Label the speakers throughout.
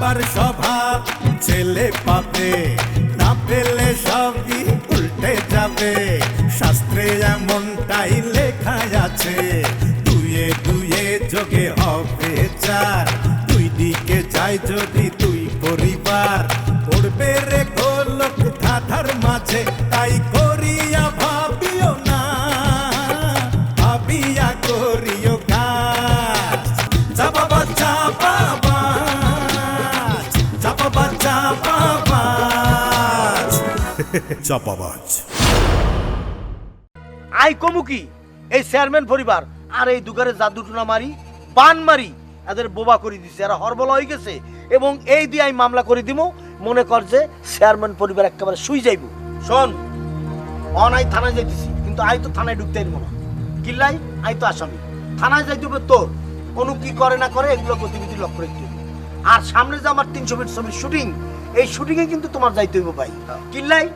Speaker 1: বাবার স্বভাব ছেলে পাবে না পেলে সবই উল্টে যাবে। শাস্ত্রে এমনটাই লেখা আছে, দুয়ে দুয়ে যোগে হবে চার। দুই দিকে যায় যদি তুই পরিবার, পড়বে রে গোলক ধাঁধার মাঝে। চাপাবাজ
Speaker 2: আই কমু এই চেয়ারম্যান পরিবার, আর এই দুগারে জাদু মারি, বান মারি, এদের বোবা করে দিছে, এরা হরবলা হয়ে গেছে, এবং এই দিয়ে আমি মামলা করে দিব মনে কর যে চেয়ারম্যান পরিবার একেবারে শুই যাইব। শোন অন আই থানায় যাইতেছি, কিন্তু আই তো থানায় ঢুকতে পারব না। কিল্লাই, আই তো আসামি। থানায় যাইতে হবে তোর। অনু কি করে না করে, এগুলো গতিবিধি লক্ষ্য রাখতে আর সামনে যে আমার তিনশো ফিট ছবির শুটিং এই শুটিংয়ে কিন্তু তোমার যাইতে হবে ভাই। কিল্লাই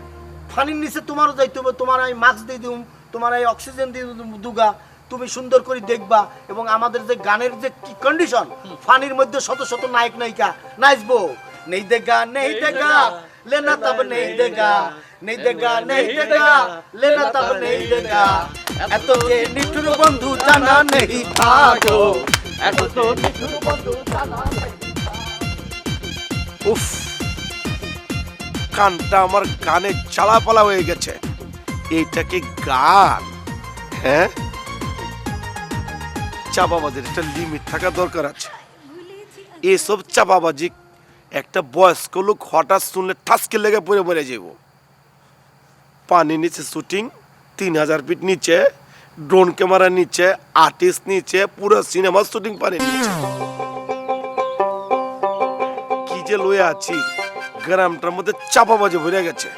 Speaker 2: ফানির নিচে তোমারও যাইতে হবে, তোমার আমি মাস্ক দিয়ে দিম তোমার এই অক্সিজেন দিয়ে দুগা, তুমি সুন্দর করে দেখবা এবং আমাদের যে গানের যে কি কন্ডিশন ফানির মধ্যে শত শত নায়ক নায়িকা নাচবো নেই দেগা নেই দেগা লেনা তব নেই দেগা নেই দেগা নেই দেগা লেনা তব নেই দেগা এত যে নিঠুর বন্ধু জানা নেই থাকো এত তো নিঠুর বন্ধু জানা নেই
Speaker 3: উফ। কানটা আমার গানে চালাপালা হয়ে গেছে। এইটা কি গান? হ্যাঁ? চাপাবাজির একটা লিমিট থাকা দরকার আছে। এসব চাপাবাজি একটা বয়স্ক লোক হঠাৎ শুনলে ঠাসকে লেগে পড়ে মরে যাব পানি নিচে শুটিং তিন হাজার ফিট নিচে ড্রোন ক্যামেরা নিচে আর্টিস্ট নিচে, পুরো সিনেমা শুটিং পানি নিচে। কি যে লয়ে আছি। গ্রামটার মধ্যে চাপাবাজি ভরে গেছে।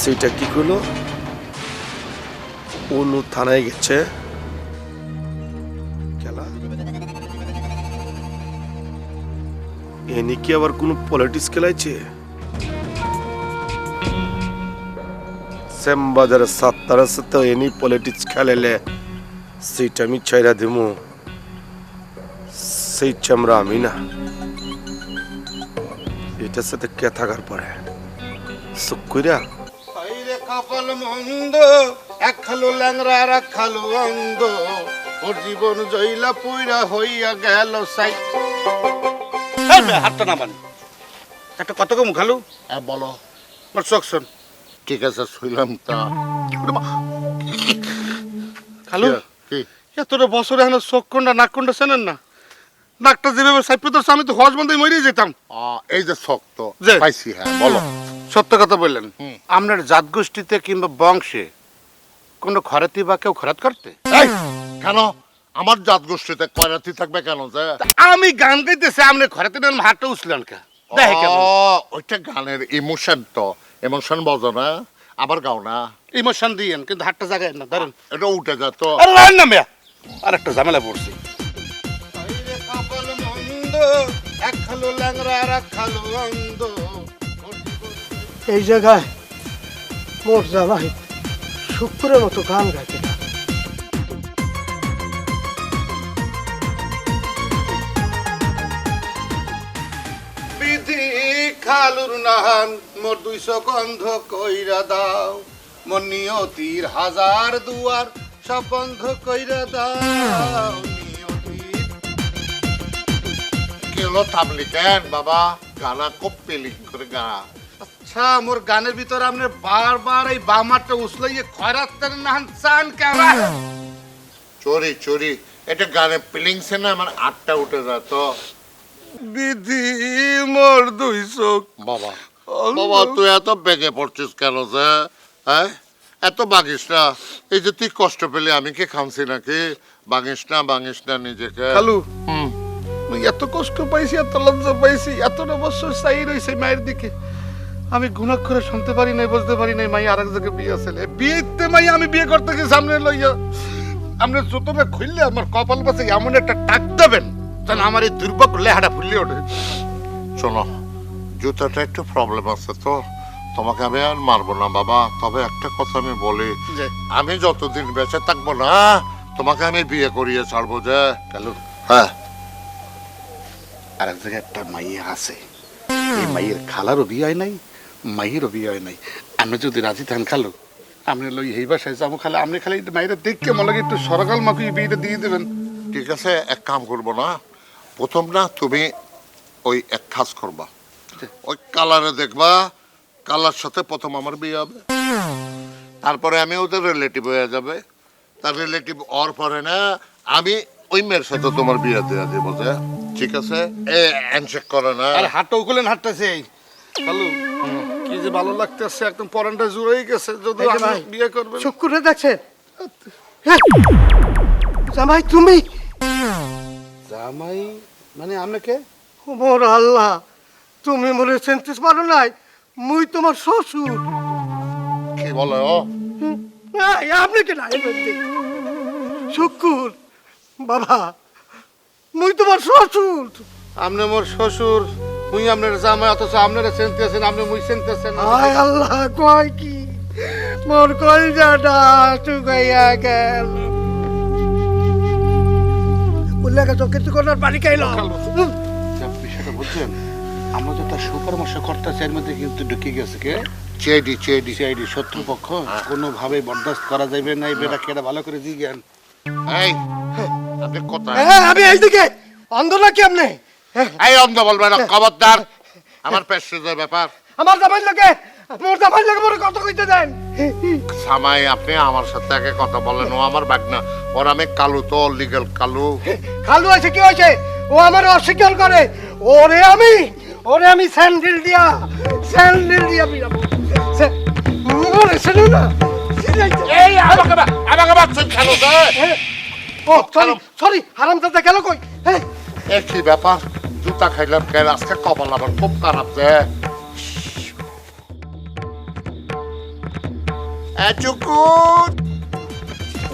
Speaker 3: সেটা কি করল? অনু থানায় গেছে। খেলা এনে কি আবার কোনো পলিটিক্স খেলাইছে? শ্যামবাজারের সাতটার সাথে এনি পলিটিক্স খেলেলে সেটা আমি ছাইরা দিমু। সেই চামড়া আমি না এটার সাথে কে থাকার পরে সুকুরা
Speaker 4: কপাল মন্দ এক খালো ল্যাংরা আর এক খালো অন্ধ ওর জীবন জইলা পুইরা হইয়া গেল সাই হাতটা নামান একটা কত কম খালু হ্যাঁ বলো আমার চোখ শোন ঠিক আছে শুইলাম তা খালু কি এতটা বছর এখন চোখ কোনটা নাক কোনটা চেনেন না নাকটা যেভাবে সাইপে ধরছে আমি তো হজ বন্ধই মরিয়ে যেতাম।
Speaker 5: এই যে শক্ত
Speaker 4: যে।
Speaker 5: পাইছি হ্যাঁ বলো।
Speaker 4: সত্য কথা বললেন। আপনার জাত গোষ্ঠীতে কিংবা বংশে কোনো খরাতি বা কেউ খরাত করতে?
Speaker 5: কেন? আমার জাত গোষ্ঠীতে কয়রাতি থাকবে কেন
Speaker 4: আমি গান গাইতেছি আপনি খরাতি নেন হাতটা উছলেন কা?
Speaker 5: ওইটা গানের ইমোশন তো ইমোশন বজো না আবার গাও না।
Speaker 4: ইমোশন দিয়েন কিন্তু হাতটা জাগায় না ধরেন।
Speaker 5: এটা উঠে যা তো।
Speaker 4: আর একটা ঝামেলা পড়ছি। এক খালো ল্যাংরা আর এক খালো অন্ধ।
Speaker 6: এই জায়গায় মোট জামাই শুক্রের মতো গান গাইতে।
Speaker 4: খালুর নাহান মোর দুইশো গন্ধ কইরা দাও। নিয়তির হাজার দুয়ার সব বন্ধ কইরা দাও।
Speaker 5: কেলো থামলি কেন বাবা গানা খুব পেলিং করে গা
Speaker 4: আচ্ছা মোর গানের ভিতরে আপনি বারবার এই বামারটা উসলাইয়ে খয়রাত নাহান চান কেরা
Speaker 5: চোরি চোরি এটা গানে না আমার আটটা উঠে যায় তো।
Speaker 4: বিধি মোর দুইশো
Speaker 5: বাবা বাবা তুই এত বেগে পড়ছিস কেন যে হ্যাঁ এত বাগিস না। এই যে তুই কষ্ট পেলে আমি কি খামছি নাকি? বাগিস না বাগিস না নিজেকে?
Speaker 4: খালু। এত কষ্ট পাইছি এত লজ্জা পাইছি এতটা বছর চাই রয়েছে মায়ের দিকে। আমি গুণাক্ষরে শুনতে পারি নাই বুঝতে পারি নাই মাই আরেক জায়গায় বিয়ে ছেলে বিয়েতে মাই আমি বিয়ে করতে গিয়ে সামনে লইয়া আপনি জুতোটা খুললে আমার কপাল পাশে এমন একটা টাক দেবেন যেন আমার এই দুর্ভাগ্য লেহাটা ফুললে ওঠে।
Speaker 5: শোনো জুতাটা একটু প্রবলেম আছে তো। তোমাকে আমি আর মারবো না বাবা। তবে একটা কথা আমি বলি। আমি যতদিন বেঁচে থাকব না তোমাকে আমি বিয়ে করিয়ে ছাড়বো যে। হ্যাঁ।
Speaker 4: আর এক জায়গায় একটা মাইয়া আছে। এই মাইয়ের খালারও বিয়ে হয় নাই মাইয়েরও বিয়ে হয় নাই। আমি যদি রাজি থান খালো আপনি লই এই বাসায় যাব খালে। আপনি খালি মাইরা দেখকে মনে লাগে একটু সরকাল মাকে বিয়েটা দিয়ে দেবেন।
Speaker 5: ঠিক আছে এক কাম করব না। প্রথম না তুমি ওই এক কাজ করবা। ওই কালারে দেখবা কালার সাথে প্রথম আমার বিয়ে হবে। তারপরে আমি ওদের রিলেটিভ হয়ে যাবে। তার রিলেটিভ হওয়ার পরে না আমি ওই মেয়ের সাথে তোমার বিয়ে দিয়ে দেবো যে। ঠিক আছে? এ হ্যান্ডশেক করে না।
Speaker 4: আর হাটটা উকুলেন হ্যালো কি যে ভালো লাগতেছে একদম পরানটা জুড়েই গেছে যদি বিয়ে করবেন।
Speaker 6: শুক্রে দেখছেন হ্যাঁ। জামাই তুমি?
Speaker 4: জামাই? মানে আপনাকে
Speaker 6: মোর আল্লাহ তুমি মনে চিনতে পারো নাই মুই তোমার শ্বশুর।
Speaker 5: কি বলে ও?
Speaker 6: আপনি কে নাই শুকুর বাবা। মুই তোমার শ্বশুর।
Speaker 4: আপনি মোর শ্বশুর মুই আপনার জামাই অথচ আপনারা চিনতেছেন আপনি মুই চিনতেছেন
Speaker 6: আয় আল্লাহ কয় কি? মোর কলজাটা শুকাইয়া গেল। বললে গেছো কিন্তু কোনার বাড়ি খাইল।
Speaker 4: বিষয়টা বুঝছেন আমরা যেটা সুপরামর্শ করতেছি এর মধ্যে কিন্তু ঢুকে গেছে কে?
Speaker 5: চেডি চেডি
Speaker 4: সিআইডি শত্রুপক্ষ কোনোভাবে বরদাস্ত করা যাবে না এই বেটা কেটা ভালো করে জিজ্ঞান।
Speaker 5: এই। আপনি কোথায়?
Speaker 6: হ্যাঁ আমি এইদিকে। অন্ধ নাকি আপনি? হ্যাঁ,
Speaker 5: এই অন্ধ বলবে না খবরদার। আমার প্রেস্টিজের ব্যাপার।
Speaker 6: আমার জামাই লোকে মোর জামাই লোকে মোর কত কইতে দেন?
Speaker 5: সামাই আপনি আমার সাথে আগে কথা বলেন ও আমার বাগনা। ওর আমি কালু তো লিগেল কালু।
Speaker 6: খালু আছে কি হয়েছে? ও আমার অস্বীকার করে। ওরে আমি ওরে আমি স্যান্ডেল দিয়া স্যান্ডেল দিয়া সে- ওরে শোনো না
Speaker 5: এই আমাকে আমাকে বাচ্চা খেলো তো
Speaker 6: ও সরি সরি হারাম দাদা গেল কই? হ্যাঁ
Speaker 5: এ কি ব্যাপার জুতা খাইলাম কেন? আজকে কপাল আমার খুব খারাপ যে। চুকুর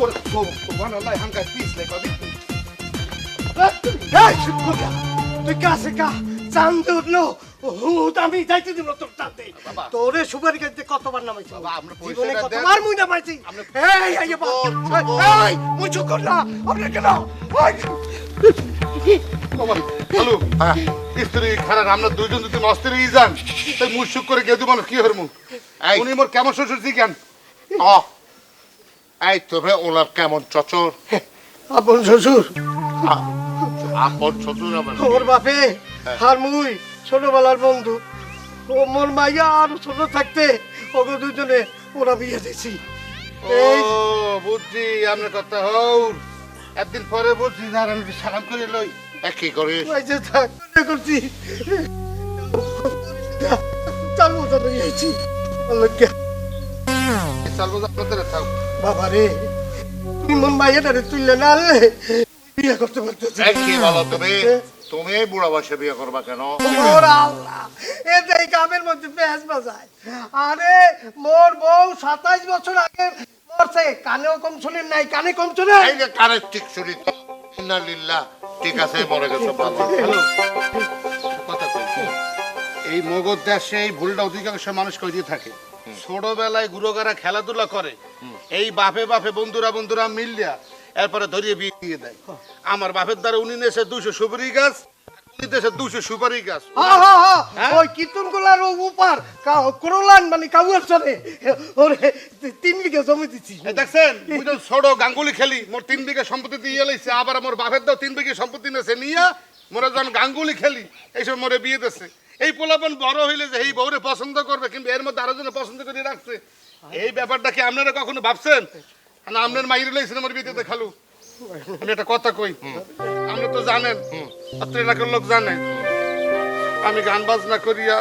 Speaker 4: ওরে ভগবান আল্লাহ হাঙ্কা পিস লে
Speaker 6: এই শুকুরা তুই কাছে কা চান্দ উঠল হুত আমি যাইতে দিব তোর টানতে। তোরে সুপারি গাইতে কতবার নামাইছি?
Speaker 4: বাবা,
Speaker 6: জীবনে কতবার মুই নামাইছি? এই এই এই মুই শুকুর না। আপনি কেন?
Speaker 4: হ্যালো হ্যাঁ। স্ত্রী খারাপ আমরা দুইজন যদি অস্ত্রী যান তাই মুসুক করে গেদু মানুষ কি হরমু
Speaker 5: এই।
Speaker 4: উনি মোর কেমন শ্বশুর জিজ্ঞান?
Speaker 5: ও এই তবে ওনার কেমন চচর?
Speaker 6: আপন শ্বশুর।
Speaker 5: আপন শ্বশুর আমার
Speaker 6: ওর বাপে আর মুই। ছোটবেলার বন্ধু। ও মোর মাইয়া আর ছোট থাকতে ওকে দুজনে ওরা বিয়ে দিছি এই
Speaker 4: ও বুঝছি আপনার কথা একদিন পরে আর আমি সালাম করে লই।
Speaker 5: এ কি করিস
Speaker 6: ওই যে থাক করছি। মতো
Speaker 4: আপনাদের থাক।
Speaker 6: বাবা রে তুমি মন মাইয়াটারে তুললে না বিয়ে করতে পারতেছি
Speaker 5: তুমি। তুমি এই বুড়া বয়সে বিয়ে করবা কেন?
Speaker 6: মোর আল্লাহ এ দেই কামের মধ্যে পেঁয়াজ বাজায়। আরে মোর বউ সাতাইশ বছর আগে মরছে কানেও কম শুনেন নাই কানে কম
Speaker 5: এই ঠিক শুনি ঠিক আছে মরে গেছে
Speaker 4: কথা এই মগজ দেশে এই ভুলটা অধিকাংশ মানুষ কই দিয়ে থাকে। ছোটবেলায় গুরুগারা খেলাধুলা করে। এই বাপে বাপে বন্ধুরা বন্ধুরা মিললিয়া এরপরে ধরিয়ে বিয়ে দিয়ে দেয়। আমার বাপের দ্বারা উনি নেছে দুশো সুপারি গাছ দেশে দুশো সুপারি গাছ।
Speaker 6: হা হা হা ওই কীর্তন গোলার উপার করলান মানে কাউয়ার চলে। ওরে তিন বিঘা জমি দিচ্ছি
Speaker 4: এই দেখছেন ছোট গাঙ্গুলি খেলি মোর তিন বিঘা সম্পত্তি দিয়ে লাইছে আবার বাপের দাও তিন বিঘা সম্পত্তি নেছে নিয়া মোরা যখন গাঙ্গুলি খেলি এইসব মোরে বিয়ে দিছে। এই পোলাপন বড় হইলে যে এই বউরে পছন্দ করবে কিন্তু এর মধ্যে আরও জনে পছন্দ করে রাখছে। এই ব্যাপারটা কি আপনারা কখনো ভাবছেন? না আপনার মাইরে লাইছেন আমার বিয়েতে খালু। আমি একটা কথা কই, আপনি তো জানেন অত্র এলাকার লোক জানে। আমি গান বাজনা করিয়া,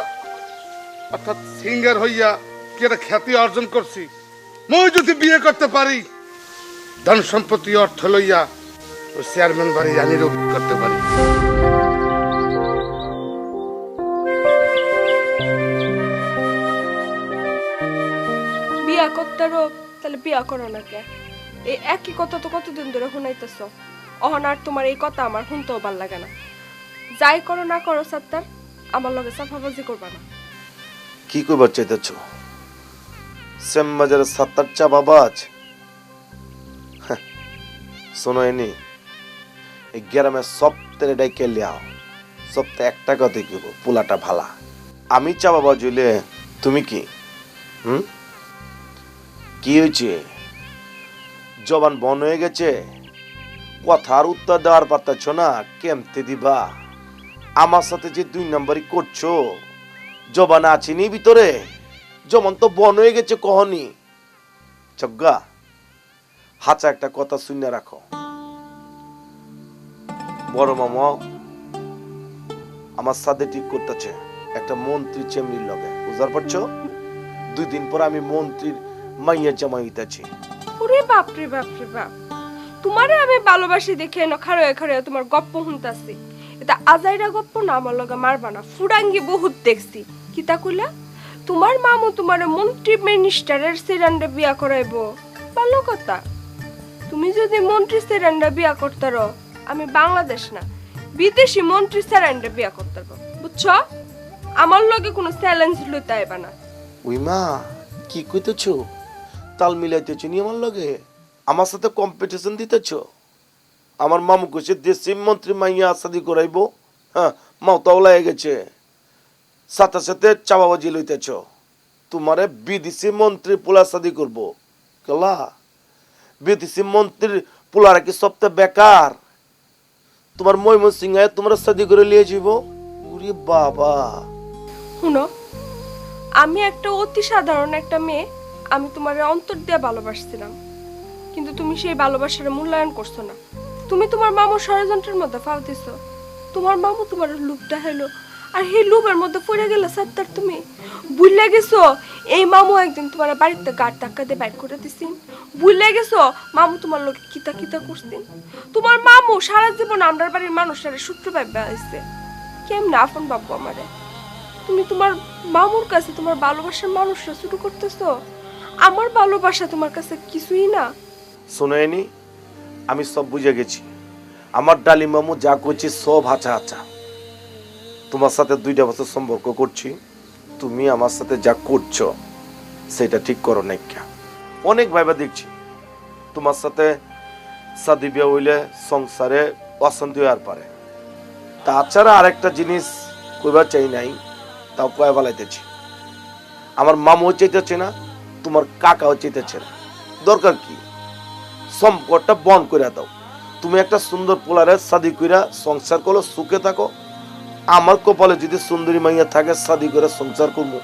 Speaker 4: অর্থাৎ সিঙ্গার হইয়া কি একটা খ্যাতি অর্জন করছি। মই যদি বিয়ে করতে পারি, ধন সম্পত্তি অর্থ লইয়া ও চেয়ারম্যান বাড়ি জানি রোগ করতে পারি।
Speaker 7: তাহলে বিয়া করো না কে এই একই কথা তো কতদিন ধরে শুনাইতেছ। অহন আর তোমার এই কথা আমার শুনতেও ভালো লাগে না। যাই করো না করো সাত্তার আমার লগে সাফাবাজি করবা না।
Speaker 3: কি করবার চাইতেছ? শ্যাম বাজারে সাত্তার চা বাবাজ হ্যাঁ, শোনো এনি এই গ্রামে সপ্তাহে ডাইকে লিয়াও সপ্তাহে একটা কথা কি পোলাটা ভালা। আমি চা বাবা জুলে তুমি কি? হুম? কি হয়েছে? জবান বন হয়ে গেছে? কথার উত্তর দেওয়ার পারতেছ না? কেমতে দিবা? আমার সাথে যে দুই নম্বরই করছ, জবান আছিনি ভিতরে? যেমন তো বন হয়ে গেছে কহনি চজ্ঞা হাঁচা একটা কথা শুনে রাখো। বড় মামা, আমার সাথে ঠিক করতেছে। একটা মন্ত্রী চেমনির লগে। বুঝতে পারছ? দুই দিন পর আমি মন্ত্রীর মাইয়া জামাই হইতাছি।
Speaker 7: ওরে বাপরে বাপরে বাপ। রে বাপ তোমারে আমি ভালোবাসি দেখে এনে খারো খারো তোমার গপ্প শুনতাছি। এটা আজাইরা গপ্প না আমার লগে মারবা না। ফুডাঙ্গি বহুত দেখছি। কিতা কইলা? তোমার মামু তোমার মন্ত্রী মিনিস্টারের সিরান্ডে বিয়া করাইবো। ভালো কথা। তুমি যদি মন্ত্রী সিরান্ডে বিয়া করতার আমি বাংলাদেশ না বিদেশি মন্ত্রী সিরান্ডে বিয়া করতে বুঝছ? আমার লগে কোনো চ্যালেঞ্জ লইতে আইবা না।
Speaker 3: উইমা কি কইতেছ? তাল মিলাইতেছ নি আমার লগে আমার সাথে কম্পিটিশন দিতেছ? আমার মামু কইছে, দেশি মন্ত্রী মাইয়া আসাদি করাইবো। হ্যাঁ মাও তাওলা হয়ে গেছে। সাথে সাথে চাবাবাজি লইতেছ। তোমারে বিদেশি মন্ত্রী পোলা সাদি করব। কেলা? বিদেশি মন্ত্রীর পোলারা কি সপ্তাহে বেকার? তোমার ময়মন সিংহায় তোমরা সাদি করে লিয়ে যাব উরে বাবা।
Speaker 7: শুনো, আমি একটা অতি সাধারণ একটা মেয়ে আমি তোমার অন্তর দিয়ে ভালোবাসছিলাম। কিন্তু তুমি সেই ভালোবাসার মূল্যায়ন করছ না। তুমি তোমার মামুর ষড়যন্ত্রের মধ্যে ফাও দিছো। তোমার মামু তোমার লুপ দেখাইলো। আর সেই লুপের মধ্যে পড়ে গেলে সাত্তার তুমি। বুঝলে গেছো, এই মামু একদিন তোমার বাড়িতে গাড় ধাক্কা দিয়ে বাইর করে দিছিন বুঝলে গেছো, মামু তোমার লোক কিতা কিতা করছিন তোমার মামু সারা জীবন আমরার বাড়ির মানুষের সূত্র পাইবা আসছে কেমন আপন বাবু আমারে? তুমি তোমার মামুর কাছে তোমার ভালোবাসার মানুষরা শুরু করতেছো। আমার ভালোবাসা তোমার কাছে কিছুই না।
Speaker 3: শোনায়নি? আমি সব বুঝে গেছি। আমার ডালি মামু যা করছি সব হাঁচা হাঁচা। তোমার সাথে দুইটা বছর সম্পর্ক করছি। তুমি আমার সাথে যা করছ, সেটা ঠিক করো নাই ক্যা অনেক ভাইবা দেখছি। তোমার সাথে সাদি বিয়া হইলে সংসারে অশান্তি হওয়ার পারে। তাছাড়া আরেকটা জিনিস কইবার চাই নাই, তাও কয়া বলাইতেছি। আমার মামুও চাইতেছে না তোমার কাকাও চাইতেছে না দরকার কি? সম্পর্কটা বন্ধ করে দাও। তুমি একটা সুন্দর পোলারে শাদি কইরা সংসার করো, সুখে থাকো। আমার কপালে যদি সুন্দরী মাইয়া থাকে, সাদি করে সংসার করব।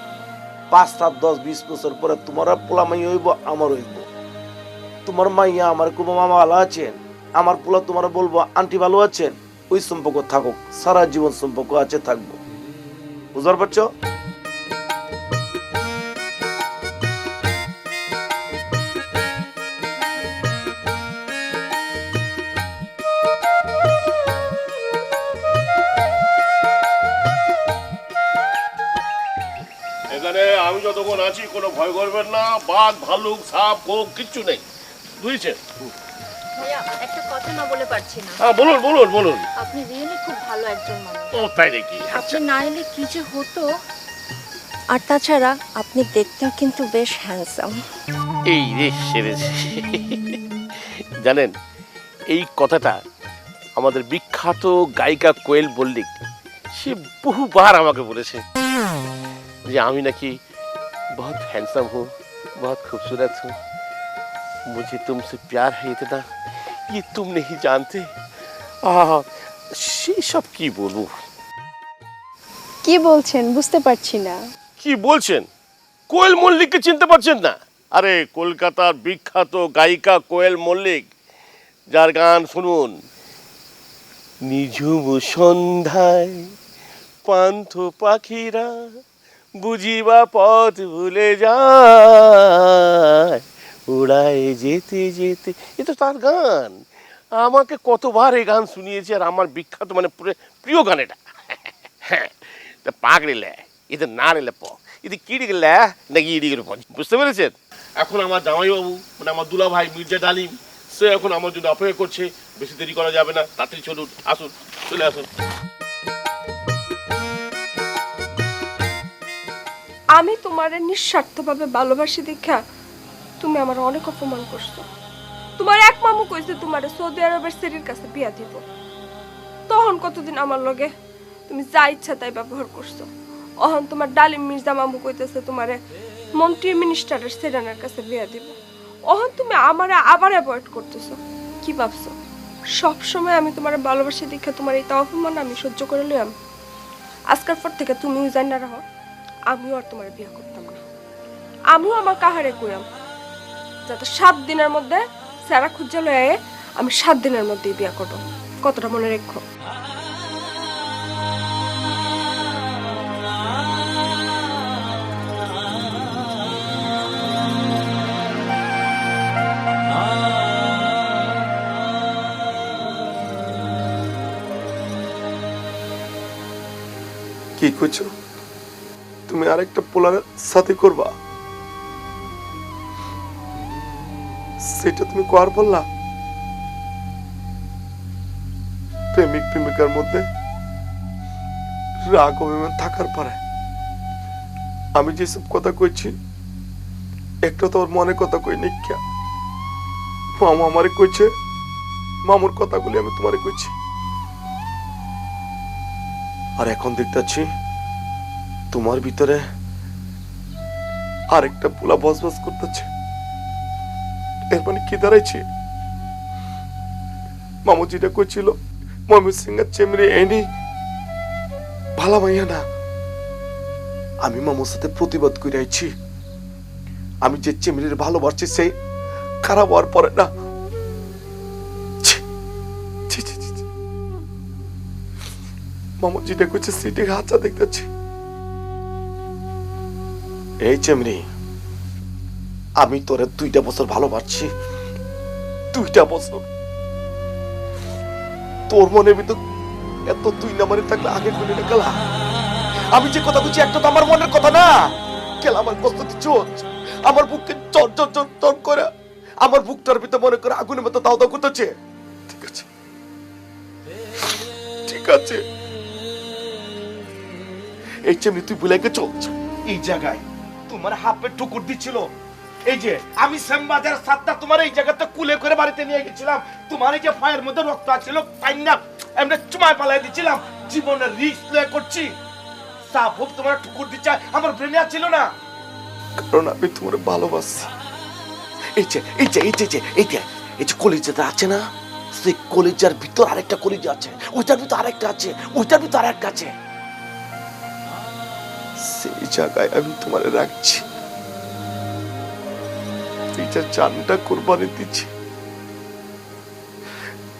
Speaker 3: পাঁচ সাত, দশ, বিশ বছর পরে তোমার পোলা মাইয়া হইব আমার হইব। তোমার মাইয়া আমার কুবা মামা ভালো আছেন? আমার পোলা তোমার বলব, আন্টি ভালো আছেন? ওই সম্পর্ক থাকুক, সারা জীবন সম্পর্ক আছে, থাকব। বুঝতে পারছ?
Speaker 8: আমি যতক্ষণ আছি কোনো ভয় করবেন না। বাঘ ভালুক সাপ ভোগ কিচ্ছু নেই। বুঝছেন?
Speaker 9: ভাইয়া একটা কথা না বলে পারছি না।
Speaker 8: হ্যাঁ বলুন বলুন বলুন।
Speaker 9: আপনি রিয়েলি খুব ভালো একজন মানুষ।
Speaker 8: ও তাই নাকি?
Speaker 9: আপনি না এলে কি যে হতো? আর তাছাড়া আপনি দেখতেও কিন্তু বেশ হ্যান্ডসাম
Speaker 8: এই রে সেরেছে জানেন এই কথাটা আমাদের বিখ্যাত গায়িকা কোয়েল মল্লিক সে বহুবার আমাকে বলেছে যে আমি নাকি बहुत हैंडसम हूँ बहुत खूबसूरत हूँ मुझे तुमसे प्यार है इतना ये तुम नहीं जानते আহ সেই সব কি বলবো
Speaker 10: কি বলছেন বুঝতে পারছি না
Speaker 8: কি বলছেন কোয়েল মল্লিককে চিনতে পারছেন না আরে কলকাতার বিখ্যাত গায়িকা কোয়েল মল্লিক যার গান শুনুন নিঝুম সন্ধ্যায় পান্থ পাখিরা বুঝিবা পথ ভুলে যায়। উড়ায় যেতে যেতে, এ তো তার গান। আমাকে কতবার এই গান শুনিয়েছে আর আমার বিখ্যাত মানে প্রিয় গান এটা। হ্যাঁ পাগড়িলে এদের না রেলে প, এদের কিড়ি গেলে নাকি ইডি গেলে বুঝতে পেরেছেন? এখন আমার জামাইবাবু মানে আমার দুলা ভাই মির্জা ডালিম, সে এখন আমার জন্য অপেক্ষা করছে, বেশি দেরি করা যাবে না, তাড়াতাড়ি চলুন, আসুন, চলে আসুন।
Speaker 7: আমি তোমারে নিঃস্বার্থভাবে ভালোবাসি দেখা তুমি আমার অনেক অপমান করছ। তোমার এক মামু কইছে তোমার সৌদি আরবের সেরির কাছে বিয়া দিব। তখন কতদিন আমার লগে তুমি যা ইচ্ছা তাই ব্যবহার করছ। অহন তোমার ডালিম মির্জা মামু কইতেছে তোমারে মন্ত্রী মিনিস্টারের সেরানের কাছে বিয়া দিব। অহন তুমি আমারে আবার অ্যাভয়েড করতেছো। কি ভাবছ? সব সময় আমি তোমার ভালোবাসা দেখে তোমার এই অপমান আমি সহ্য করে লইলাম আজকের পর থেকে তুমিও জানি রাখো আমিও আর তোমার বিয়ে করতাম না। আমিও আমার কাহারে কইয়াম যাতে সাত দিনের মধ্যে স্যারা খুঁজে লয়ে আমি সাত দিনের মধ্যেই বিয়ে করব। কতটা মনে রেখো?
Speaker 3: কি করছ তুমি আরেকটা পোলার সাথে করবা। সেটা তুমি কর বললা। প্রেমিক প্রেমিকার মধ্যে রাগ অভিমান থাকার পরে আমি যেসব কথা কইছি, একটা তো ওর মনে কথা কই নিখ্যা মামু আমারে কইছে, মামুর কথাগুলি আমি তোমারে কইছি। আর এখন দেখতেছি তোমার ভিতরে আরেকটা পোলা বসবাস করতেছে। এর মানে কি দাঁড়াইছে? মামু যেটা কইছিল ময়মন সিং এর চেমড়ে এনি ভালা মাইয়া না। আমি মামুর সাথে প্রতিবাদ করে আইছি। আমি যে চেমড়ির ভালোবাসছি সেই খারাপ হওয়ার পরে না। ছি, ছি, ছি, ছি, ছি। মামা যেটা করছে সেটা হাতটা দেখতেছি এই চেমনি, আমি তোরে দুইটা বছর ভালোবাসছি, দুইটা বছর। তোর মনের ভিতর এত তুই নামারে থাকলে আগে করে না গেলা আমি যে কথা বলছি একটা তো আমার মনের কথা না। কেলা আমার কষ্ট দিচ্ছ আমার বুককে চর চর চর চর করে আমার বুকটার ভিতরে মনে করে আগুনের মতো দাও দাও করতেছে। ঠিক আছে। ঠিক আছে। এই চেমনি, তুই ভুলে গেছ? এই জায়গায় তোমার হাফে টুকুর দিচ্ছিল। এই যে, আমি শ্যামবাজার সাতটা তোমার এই জায়গাতে কুলে করে বাড়িতে নিয়ে গেছিলাম। তোমার এই যে ফায়ের মধ্যে রক্ত আছিল এমনি চুমায় পালাই দিচ্ছিলাম জীবনের লয়ে করছি। তোমার দিচ্ছে, আমার ব্রেনে ছিল না। কারণ আমি তোমার ভালোবাসি। এই যে এই যে এই যে এই যে এই যে আছে না, সেই কলিজার ভিতর আরেকটা আছে, ওইটার ভিতর আরেকটা আছে, ওইটার ভিতর আরেকটা আছে। সেই জায়গায় আমি তোমার রাখছি। কোরবানি দিচ্ছি,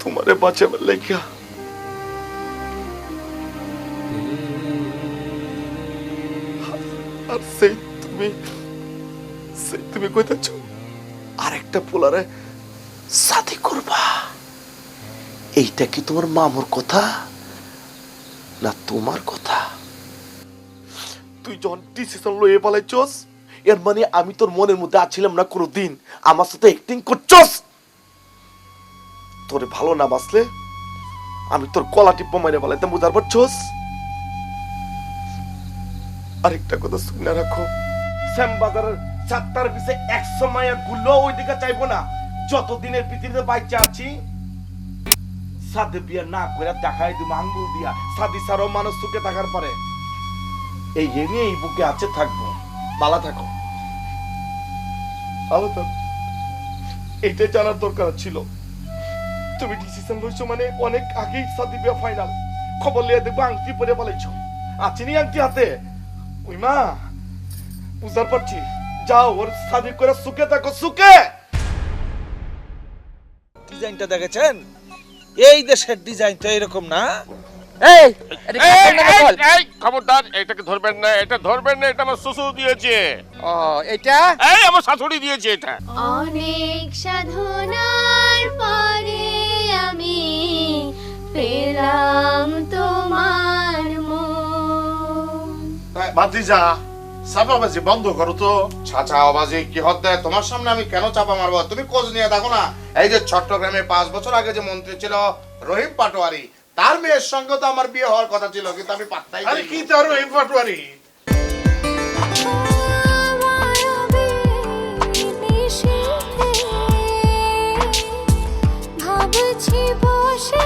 Speaker 3: তোমারে বাঁচাবার লেখা আর সেই তুমি সেই তুমি কইতেছ আরেকটা পোলারে সাথে করবা। এইটা কি তোমার মামুর কথা, না তোমার কথা? তুই যখন ডিসিশন লয়ে পালাইছস এর মানে আমি তোর মনের মধ্যে আছিলাম না কোনো দিন আমার সাথে অ্যাক্টিং করছস? তোরে ভালো না বাসলে আমি তোর কলা টিপ্পা মাইরে পালাইতাম বুঝার পারছস? আরেকটা কথা শুনে রাখো, শ্যামবাজারের চারটার পিছে একশো মায়েরগুলো ওই দিকে চাইব না। যতদিনের পৃথিবীতে বাইচা আছি সাথে বিয়ে না করে দেখাই দিব আঙ্গুল দিয়া। সাদি সারও মানুষ সুখে থাকার পরে। এই নিয়ে এই বুকে আছে থাকব। ভালো থাকো। ভালো থাকো। এইটাই জানার দরকার ছিল। তুমি ডিসিশন লইছো মানে অনেক আগেই সাদি বিয়া ফাইনাল খবর লিয়ে দেখব আংটি পরে বলেছ আছে নি আংটি হাতে? ওই মা? বুঝতে পারছি। যাও ওর সাদি করে সুখে থাকো সুখে!
Speaker 11: ডিজাইনটা দেখেছেন? এই দেশের ডিজাইন তো এরকম না।
Speaker 6: এই
Speaker 8: এই খবরদার এটাকে ধরবেন না এটা ধরবেন না এটা আমার শ্বশুর দিয়েছে।
Speaker 6: ও এটা?
Speaker 8: এই আমার শাশুড়ি দিয়েছে এটা।
Speaker 12: অনেক সাধনার পরে আমি পেলাম তোমার মন।
Speaker 5: ভাতিজা চাপাবাজি বন্ধ করো তো। কি হতে? তোমার সামনে আমি কেন চাপা মারবো? তুমি খোঁজ নিয়ে দেখো না। এই যে চট্টগ্রামে পাঁচ বছর আগে যে মন্ত্রী ছিল রহিম পাটোয়ারি তার মেয়ের সঙ্গে তো আমার বিয়ে হওয়ার কথা ছিল কিন্তু আমি পাত্তাই
Speaker 4: আরে কি তার এই পাটোয়ারি ভাবছি বসে